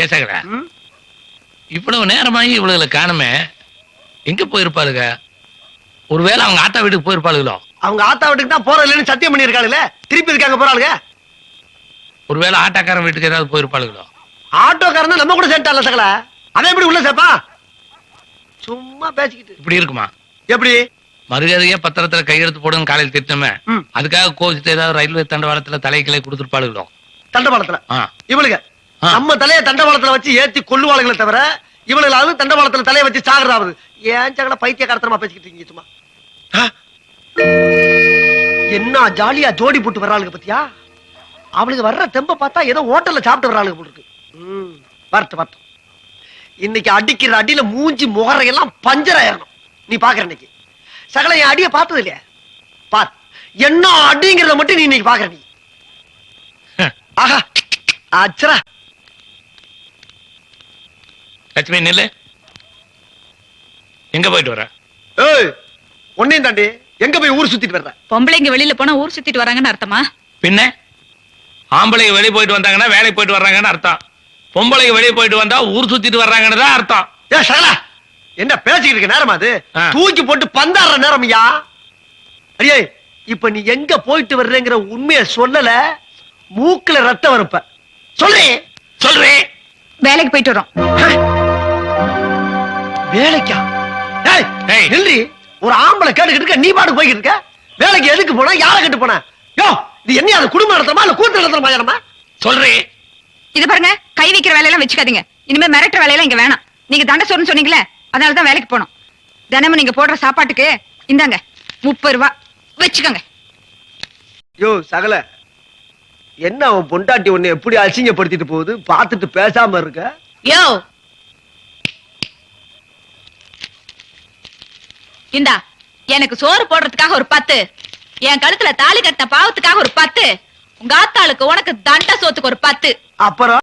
கேசகர? இவ்வளவு நேரமாகி இவ்வளவுல காணுமே. எங்க போயிருப்பாளுங்க ஒருவேளை அவங்க ஆத்தா வீட்டுக்கு போயிருப்பாளுகளோ? அவங்க ஆத்தா வீட்டுக்கு தான் போற இல்லைன்னு சத்தியம் பண்ணிருக்காளுங்களே திருப்பி இருக்காங்க போறாளுங்க ஒருவேளை ஆட்டாக்காரன் வீட்டுக்கு ஏதாவது போயிருப்பாளுகளோ? ஆட்டோக்காரன் தான் நம்ம கூட சேர்த்தால சகல அவன் எப்படி உள்ள சேர்ப்பா? சும்மா பேசிக்கிட்டு. இப்படி இருக்குமா? எப்படி? மறுகதையே பத்திரத்துல கையெழுத்து போடுன்னு காலையில் திட்டமே. அதுக்காக கோவிச்சுட்டு ஏதாவது ரயில்வே தண்டவாளத்துல தலைக்கிளை கொடுத்துருப்பாளுகளோ? தண்டவாளத்துல. ஆ. நம்ம தலைய தண்டவாளத்துல வச்சு ஏத்தி கொல்லுவாளுங்களே தவிர இவளுங்களாவது தண்டவாளத்துல தலைய வச்சு சாகுறதாவது ஏன் சகல பைத்திய காரத்தனமா பேசிக்கிட்டு இருக்கீங்க சும்மா? என்ன ஜாலியா ஜோடி போட்டு வர்றாளுங்க பத்தியா? அவளுக்கு வர்ற தெம்ப பார்த்தா ஏதோ ஹோட்டல்ல சாப்பிட்டு வர்றாளுங்க போல இருக்கு. வரட்டும் வரட்டும். இன்னைக்கு அடிக்கிற அடியில மூஞ்சி முகரையெல்லாம் பஞ்சர் ஆயிரணும். நீ பாக்குற இன்னைக்கு. சகல என் அடிய பார்த்தது இல்லையா? பார் என்ன அடிங்கிறத மட்டும் நீ இன்னைக்கு பாக்குற நீ. ஆஹா. அச்சரா லட்சுமி நில்லு. எங்க போயிட்டு வர? ஏய் ஒன்னையும் தாண்டி எங்க போய் ஊர் சுத்திட்டு வர்ற? பொம்பளைங்க வெளியில போனா ஊர் சுத்திட்டு வராங்கன்னு அர்த்தமா? பின்ன? ஆம்பளைங்க வெளியே போயிட்டு வந்தாங்கன்னா வேலைக்கு போயிட்டு வர்றாங்கன்னு அர்த்தம். பொம்பளைங்க வெளியே போயிட்டு வந்தா ஊர் சுத்திட்டு வர்றாங்கன்னு தான் அர்த்தம். ஏ சகலா என்ன பேசிக்கிட்டு இருக்க நேரமா அது. தூக்கி போட்டு பந்தாடுற நேரம் ஐயா அடியே இப்ப நீ எங்க போயிட்டு வர்றேங்கிற உண்மையை சொல்லல மூக்குல ரத்தம் வரப்ப. சொல்றேன் சொல்றேன். வேலைக்கு போயிட்டு வரோம். வேலைக்கா? ஏய் ஏய். நில்றி. ஒரு ஆம்பளை கேட்டுக்கிட்டு இருக்க நீ பாட்டு போய்கிட்டு இருக்க? வேலைக்கு எதுக்கு போனா யாரை கட்டு போன? யோ இது என்ன அது குடும்ப நடத்தமா இல்ல கூத்து நடத்தமா யாரமா சொல்றேன். இது பாருங்க கை வைக்கிற வேலையெல்லாம் வச்சுக்காதீங்க. இனிமே மிரட்டுற வேலையெல்லாம் இங்க வேணாம். நீங்க தண்டை சோறுன்னு சொன்னீங்களே அதனால தான் வேலைக்கு போனோம். தினமும் நீங்க போடுற சாப்பாட்டுக்கு இந்தாங்க முப்பது ரூபா. வச்சுக்கோங்க. யோ சகல. என்ன அவன் பொண்டாட்டி உன்னை எப்படி அசிங்கப்படுத்திட்டு போகுது? பார்த்துட்டு பேசாம இருக்க. யோ! இந்தா எனக்கு சோறு போடுறதுக்காக ஒரு பத்து. என் கழுத்துல தாலி கட்டின பாவத்துக்காக ஒரு பத்து. உங்க ஆத்தாளுக்கு உனக்கு தண்ட சோத்துக்கு ஒரு பத்து. அப்புறம்?